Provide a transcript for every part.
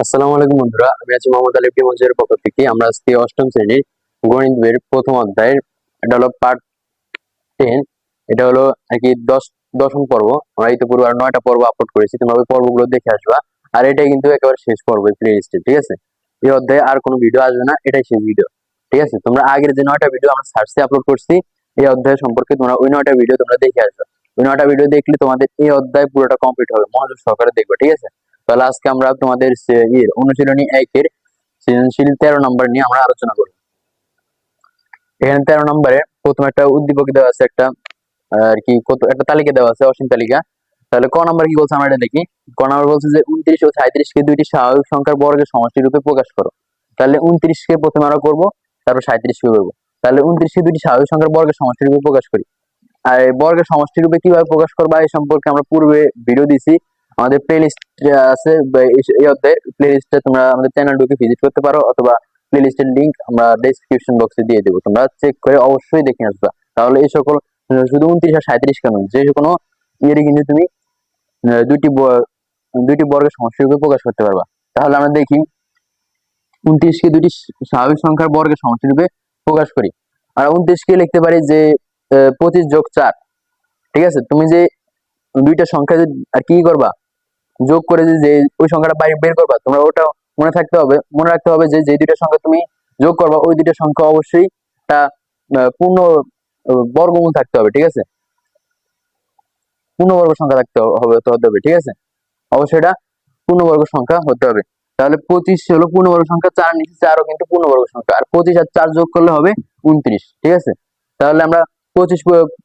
আসসালামু আলাইকুম বন্ধুরা, আমি আছি মোহাম্মদ আলী পক্ষ থেকে। আমরা আজকে অষ্টম শ্রেণির গণিত প্রথম অধ্যায়ের, এটা হলো পার্ট টেন এটা হলো আর কি দশ, দশম পর্ব। আমরা ইতিপূর্বে আর নয়টা পর্ব আপলোড করেছি, তোমরা ওই পর্বগুলো দেখে আসবা। আর এটাই কিন্তু একেবারে শেষ পর্ব প্লে লিস্টে ঠিক আছে? এই অধ্যায়ে আর কোনো ভিডিও আসবে না, এটাই শেষ ভিডিও ঠিক আছে? তোমরা আগের যে নয়টা ভিডিও আমরা সার্চে আপলোড করছি, এই অধ্যায় সম্পর্কে তোমরা ওই নয়টা ভিডিও তোমরা দেখে আসবে। ওই নয়টা ভিডিও দেখলে তোমাদের এই অধ্যায় পুরোটা কমপ্লিট হবে, মনোযোগ সহকারে দেখবে, ঠিক আছে? তাহলে আজকে আমরা তোমাদের অনুশীলনী একের সৃজনশীল তেরো নম্বর নিয়ে আমরা আলোচনা করব। এখানে তেরো নম্বরে প্রথম একটা উদ্দীপক দেওয়া আছে, একটা আর কি, কত, একটা তালিকা দেওয়া আছে, অসীম তালিকা। তাহলে ক নাম্বার কি বলছে আমরা এটা দেখি? ক নাম্বার বলছে যে উনত্রিশ ও কে দুইটি স্বাভাবিক সংখ্যার বর্গের সমষ্টি রূপে প্রকাশ করো। তাহলে উনত্রিশ কে প্রথমে আমরা করব, তারপর সাঁত্রিশ কে করব। তাহলে উনত্রিশ কে দুইটি স্বাভাবিক সংখ্যার বর্গের সমষ্টি রূপে প্রকাশ করি। আর বর্গের সমষ্টি রূপে কীভাবে প্রকাশ করবা এই সম্পর্কে আমরা পূর্বে ভিডিও দিছি আমাদের প্লে লিস্ট আছে এই- প্লে লিস্টে তোমরা আমাদের চ্যানেল ঢুকে ভিজিট করতে পারো, অথবা প্লে লিস্টের লিংক আমরা ডেসক্রিপশন বক্সে দিয়ে দেবো। তোমরা চেক করে অবশ্যই দেখে আসবা। তাহলে এই সকল, শুধু উনত্রিশ আর সাঁত্রিশ কেন? যে কোনো ইয়েরই কিন্তু তুমি দুইটি দুইটি বর্গের সমষ্টি রূপে প্রকাশ করতে পারবা। তাহলে আমরা দেখি উনত্রিশকে দুইটি স্বাভাবিক সংখ্যার বর্গের সমষ্টি রূপে প্রকাশ করি। আর উনত্রিশকে লিখতে পারি যে পঁচিশ যোগ চার। ঠিক আছে? তুমি যে দুইটা সংখ্যা আর কি করবা? যোগ করে যে ওই সংখ্যাটা বাইরে, বের করবা, তোমরা ওটা মনে থাকতে হবে, মনে রাখতে হবে যে যে দুইটা সংখ্যা তুমি যোগ করবা, ওই দুইটা সংখ্যা অবশ্যই তা পূর্ণ বর্গমূল থাকতে হবে, ঠিক আছে? পূর্ণবর্গ সংখ্যা থাকতে হবে হতে হবে, ঠিক আছে? অবশ্যই এটা পূর্ণবর্গ সংখ্যা হতে হবে। তাহলে পঁচিশ হলো পূর্ণবর্গ সংখ্যা, চার নিচে চারও কিন্তু পূর্ণবর্গ সংখ্যা, আর পঁচিশ আর চার যোগ করলে হবে উনত্রিশ, ঠিক আছে? তাহলে আমরা পঁচিশ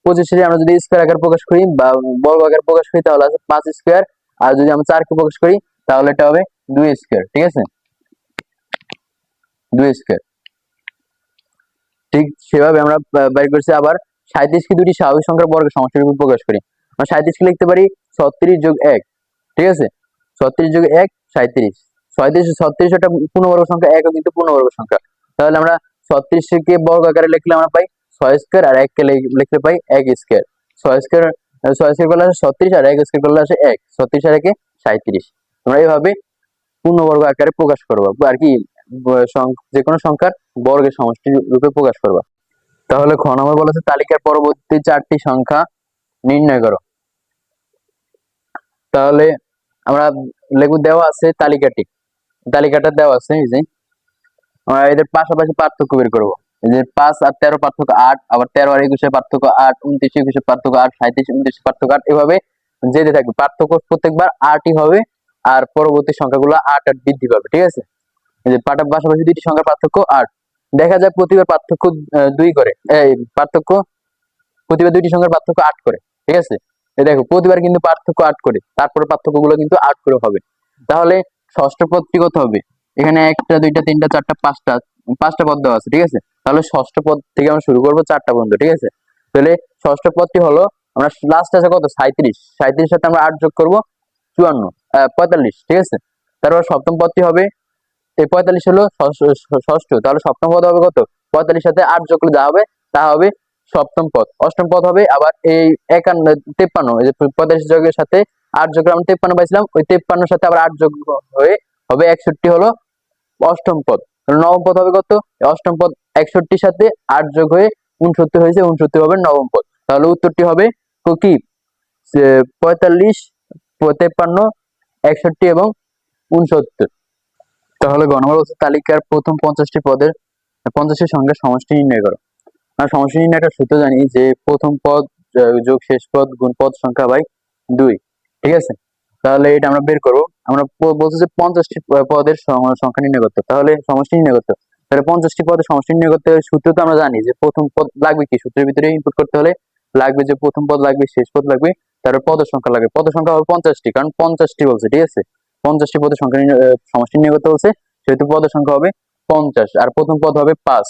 পঁচিশে আমরা যদি স্কোয়ার আকার প্রকাশ করি বা বর্গ আকার প্রকাশ করি, তাহলে আছে পাঁচ স্কোয়ার আর যদি আমরা চারকে প্রকাশ করি, তাহলে এটা হবে দুই স্কোয়ার, ঠিক আছে? দুই স্কোয়ার। ঠিক সেভাবে আমরা বের করছি আবার সাঁত্রিশকে দুটি স্বাভাবিক সংখ্যার বর্গের সমষ্টির রূপে প্রকাশ করি। আমরা সাঁত্রিশকে লিখতে পারি ছত্রিশ যোগ এক, ঠিক আছে? ছত্রিশ যোগ এক সাঁত্রিশ ছয়ত্রিশ, ছত্রিশ একটা পূর্ণবর্গ সংখ্যা একও কিন্তু পূর্ণবর্গ সংখ্যা। তাহলে আমরা ছত্রিশকে বর্গ আকারে লিখলে আমরা পাই ছয় স্কোয়ার আর এককে লিখ- লিখতে পাই এক স্কোয়ার। ছয় স্কোয়ার ছয় স্কোয়ার করলে আসে ছত্রিশ আর এক স্কোয়ার করলে আসে এক। ছত্রিশ আর একে সাঁত্রিশ এইভাবে পূর্ণবর্গ আকারে প্রকাশ করবা। আর কি যে কোনো সংখ্যার বর্গের সমষ্টি রূপে প্রকাশ করবা। তাহলে খ নম্বর বলেছে তালিকার পরবর্তী চারটি সংখ্যা নির্ণয় করো। তাহলে আমরা লেখু দেওয়া আছে তালিকাটি। তালিকাটা দেওয়া আছে, এই যে। আমরা এদের পাশাপাশি পার্থক্য বের করব। যে পাঁচ আর তেরো পার্থক্য আট, আবার তেরো আর একুশে পার্থক্য আট, উনত্রিশ একুশে পার্থক্য আট সাঁত্রিশ উনত্রিশ পার্থক্য আট, এভাবে যেতে থাকবে। পার্থক্য প্রত্যেকবার আটই হবে আর পরবর্তী সংখ্যাগুলো আট আট বৃদ্ধি পাবে, ঠিক আছে? যে পাটা পাশাপাশি দুইটি সংখ্যার পার্থক্য আট। দেখা যায় প্রতিবার পার্থক্য দুই করে। এই পার্থক্য, প্রতিবার দুইটি সংখ্যার পার্থক্য আট করে, ঠিক আছে? দেখো, প্রতিবার কিন্তু পার্থক্য আট করে, তারপরে পার্থক্যগুলো কিন্তু আট করে হবে। তাহলে ষষ্ঠ পদটি কত হবে? এখানে একটা, দুইটা, তিনটা, চারটা, পাঁচটা পাঁচটা পদ দেওয়া আছে, ঠিক আছে? তাহলে ষষ্ঠ পদ থেকে আমরা শুরু করব চারটা পর্যন্ত, ঠিক আছে? তাহলে ষষ্ঠ পদটি হলো, আমরা লাস্ট আছে কত? সাঁত্রিশ সাঁত্রিশ সাথে আমরা আট যোগ করব চুয়ান্ন পঁয়তাল্লিশ, ঠিক আছে? তারপর সপ্তম পদটি হবে, এই পঁয়তাল্লিশ হলো ষষ্ঠ- তাহলে সপ্তম পদ হবে কত? পঁয়তাল্লিশ সাথে আট যোগ করলে যা হবে? তা হবে সপ্তম পদ। অষ্টম পদ হবে আবার এই একান্ন, তেপ্পান্ন। এই যে পঁয়তাল্লিশ যোগের সাথে আট যোগ আমরা তেপ্পান্ন পাইছিলাম, ওই তেপ্পান্নর সাথে আবার আট যোগ হয়ে, হবে একষট্টি হলো অষ্টম পদ। নবম পদ হবে কত? অষ্টম পদ একষট্টির সাথে আট যোগ হয়ে উনসত্তর হয়েছে, উনসত্তর হবে নবম পদ। তাহলে উত্তরটি হবে ক- পঁয়তাল্লিশ, তেপ্পান্ন, একষট্টি এবং উনসত্তর। তাহলে গণবল তালিকার প্রথম পঞ্চাশটি পদের, পঞ্চাশটি সঙ্গে সমষ্টি নির্ণয় করো। আমরা সমষ্টি নির্ণয় একটা সূত্র জানি যে প্রথম পদ যোগ শেষ পদ, গুণ পদ সংখ্যা বাই দুই। ঠিক আছে? তাহলে এটা আমরা বের করব। আমরা বলছি যে পঞ্চাশটি পদের সংখ্যা নির্ণয় করতে তাহলে সমষ্টি নির্ণয় করতে হবে। তাহলে পঞ্চাশটি পদের সমষ্টি নির্ণয় করতে হলে সূত্র তো আমরা জানি যে প্রথম পদ লাগবে কি? সূত্রের ভিতরে ইনপুট করতে হলে লাগবে যে প্রথম পদ লাগবে, শেষ পদ লাগবে, তারপর পদের সংখ্যা লাগবে। পদের সংখ্যা হবে পঞ্চাশটি, কারণ পঞ্চাশটি বলছে, ঠিক আছে? পঞ্চাশটি পদের সংখ্যা সমষ্টি নির্ণয় করতে বলছে, সেহেতু পদের সংখ্যা হবে পঞ্চাশ, আর প্রথম পদ হবে পাঁচ,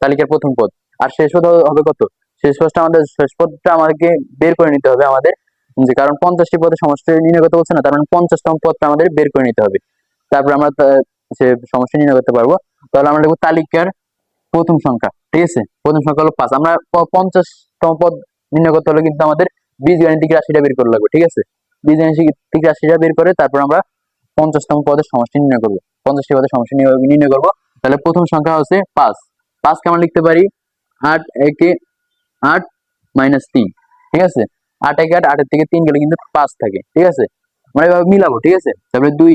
তালিকার প্রথম পদ। আর শেষ পদ হবে- হবে কত? শেষ পদটা আমাদের, শেষ পদটা আমাদেরকে বের করে নিতে হবে আমাদের যে কারণ পঞ্চাশটি পদের সমষ্টি নির্ণয় করতে বলছে না, তার মানে পঞ্চাশতম পদটা আমাদের বের করে নিতে হবে। তারপর আমরা সে সমষ্টি নির্ণয় করতে পারব। তাহলে আমরা লিখব তালিকার প্রথম সংখ্যা, ঠিক আছে? প্রথম সংখ্যা হলো পাঁচ। আমরা পঞ্চাশতম পদ নির্ণয় করতে হলে কিন্তু আমাদের বীজগাণিতিক রাশিটা বের করা লাগবে, ঠিক আছে? বীজগাণিতিক রাশিটা বের করে তারপর আমরা পঞ্চাশতম পদের সমষ্টি নির্ণয় করব। পঞ্চাশটি পদের সমষ্টি নির্ণয় করব। তাহলে প্রথম সংখ্যা হচ্ছে পাঁচ। পাঁচকে আমরা লিখতে পারি আট, একে আট মাইনাস তিন, ঠিক আছে? আট একে আট আটের থেকে তিন গেলে কিন্তু পাঁচ থাকে, ঠিক আছে? আমরা এভাবে মিলাবো, ঠিক আছে? তারপরে দুই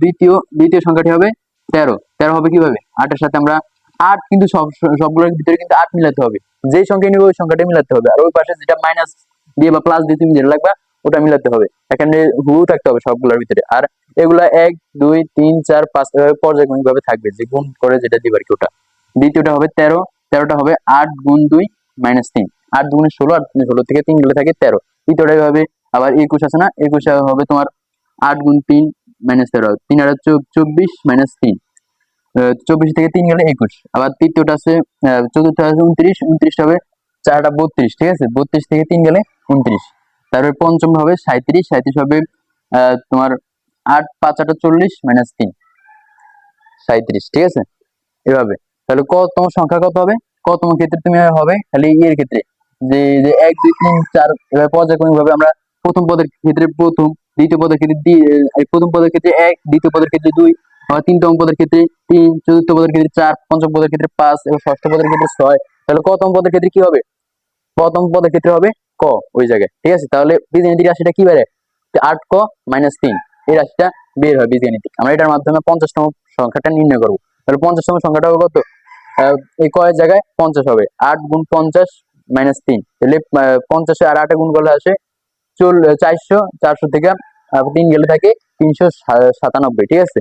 দ্বিতীয় দ্বিতীয় সংখ্যাটি হবে তেরো। তেরো হবে কীভাবে? আটের সাথে আমরা আট কিন্তু সব, সবগুলোর ভিতরে কিন্তু আট মিলাতে হবে। যেই সংখ্যা নিবে, ওই সংখ্যাটা মিলাতে হবে। আর ওই পাশে যেটা মাইনাস দিয়ে বা প্লাস দিয়ে তুমি যেটা লাগবা ওটা মিলাতে হবে। এখানে হু থাকতে হবে সবগুলোর ভিতরে। আর এগুলা এক, দুই, তিন, চার, পাঁচ, এভাবে পর্যায়ক্রমিক ভাবে থাকবে, যে গুণ করে যেটা দিবে আর কি ওটা। দ্বিতীয়টা হবে তেরো, তেরোটা হবে আট গুণ দুই মাইনাস তিন। আট দুগুণে ষোলো, আট দুগুণে ষোলো থেকে তিন গেলে থাকে তেরো। তৃতীয়টা হবে আবার একুশ আছে না? একুশে হবে তোমার আট গুণ তিন মাইনাস তেরো। তিন আর চব্বিশ মাইনাস তিন। চব্বিশ থেকে তিন গেলে একুশ। আবার তৃতীয়টা আছে চতুর্থ আছে উনত্রিশ। উনত্রিশ হবে চারটা বত্রিশ, ঠিক আছে? বত্রিশ থেকে তিন গেলে উনত্রিশ। তারপরে পঞ্চম হবে সাঁত্রিশ সাঁত্রিশ হবে তোমার আট, পাঁচ, আটা চল্লিশ মাইনাস তিন। সাঁত্রিশ ঠিক আছে? এভাবে। তাহলে কতম সংখ্যা কত হবে? কতম ক্ষেত্রে তুমি হবে? খালি এর ক্ষেত্রে। যে যে এক দুই তিন চার পর্যায়ক্রমিক ভাবে আমরা প্রথম পদের ক্ষেত্রে প্রথম দ্বিতীয় পদের ক্ষেত্রে প্রথম পদের ক্ষেত্রে এক দ্বিতীয় পদের ক্ষেত্রে দুই তিনতম পদের ক্ষেত্রে তিন চতুর্থ পদের ক্ষেত্রে চার পঞ্চম পদের ক্ষেত্রে পাঁচ এবং ষষ্ঠ পদের ক্ষেত্রে ছয় তাহলে কতম পদের ক্ষেত্রে কি হবে প্রথম পদের ক্ষেত্রে হবে ক ওই জায়গায় ঠিক আছে তাহলে বীজগণিতিক রাশিটা কি বেড়ে আট ক মাইনাস তিন এই রাশিটা বের হয় বীজগণিতিক আমরা এটার মাধ্যমে পঞ্চাশতম সংখ্যাটা নির্ণয় করব তাহলে পঞ্চাশতম সংখ্যাটা হবে কত এই কয়ের জায়গায় পঞ্চাশ হবে আট গুণ পঞ্চাশ মাইনাস তিন। তাহলে পঞ্চাশে আর আটে গুণ করলে আসে চল, চারশো চারশো থেকে তিন গেলে থাকে তিনশো সাতানব্বই, ঠিক আছে?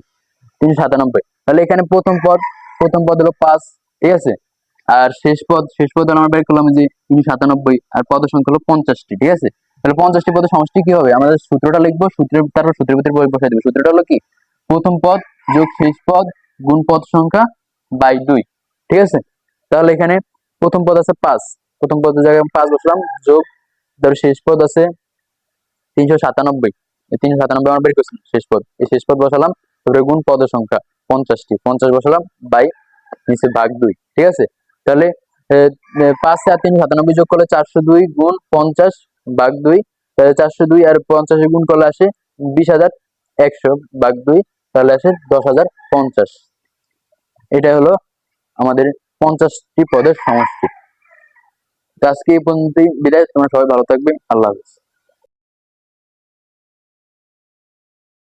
তিনশো সাতানব্বই। তাহলে এখানে প্রথম পদ প্রথম পদ হলো পাঁচ, ঠিক আছে? আর শেষ পদ শেষ পদ আমরা বের করলাম যে তিনশো সাতানব্বই, আর পদ সংখ্যা হলো পঞ্চাশটি, ঠিক আছে? তাহলে পঞ্চাশটি পদের সমষ্টি কি হবে? আমাদের সূত্রটা লিখব, সূত্রের, তারপর সূত্রের ভিতরে বসাই দেবো। সূত্রটা হলো কি? প্রথম পদ যোগ শেষ পদ, গুণ পদ সংখ্যা বাই দুই, ঠিক আছে? তাহলে এখানে প্রথম পদ আছে পাঁচ প্রথম পদের জায়গায় পাঁচ বসলাম, যোগ শেষ পদ আছে তিনশো সাতানব্বই। তিনশো সাতানব্বই আমরা বের করছিলাম শেষ পদ। এই শেষ পদ বসালাম, তারপরে গুণ পদের সংখ্যা পঞ্চাশটি। পঞ্চাশ বসালাম, বাই, নিচে ভাগ দুই, ঠিক আছে? তাহলে পাঁচ আর তিনশো সাতানব্বই যোগ করলে চারশো দুই গুণ পঞ্চাশ ভাগ দুই, তাহলে চারশো দুই আর পঞ্চাশে গুণ করলে আসে বিশ হাজার একশো ভাগ দুই, তাহলে আসে দশ হাজার পঞ্চাশ। এটা হলো আমাদের পঞ্চাশটি পদের সমষ্টি। আজকে এই পর্যন্তই। বিদায় তোমরা সবাই ভালো থাকবে আল্লাহ হাফিজ।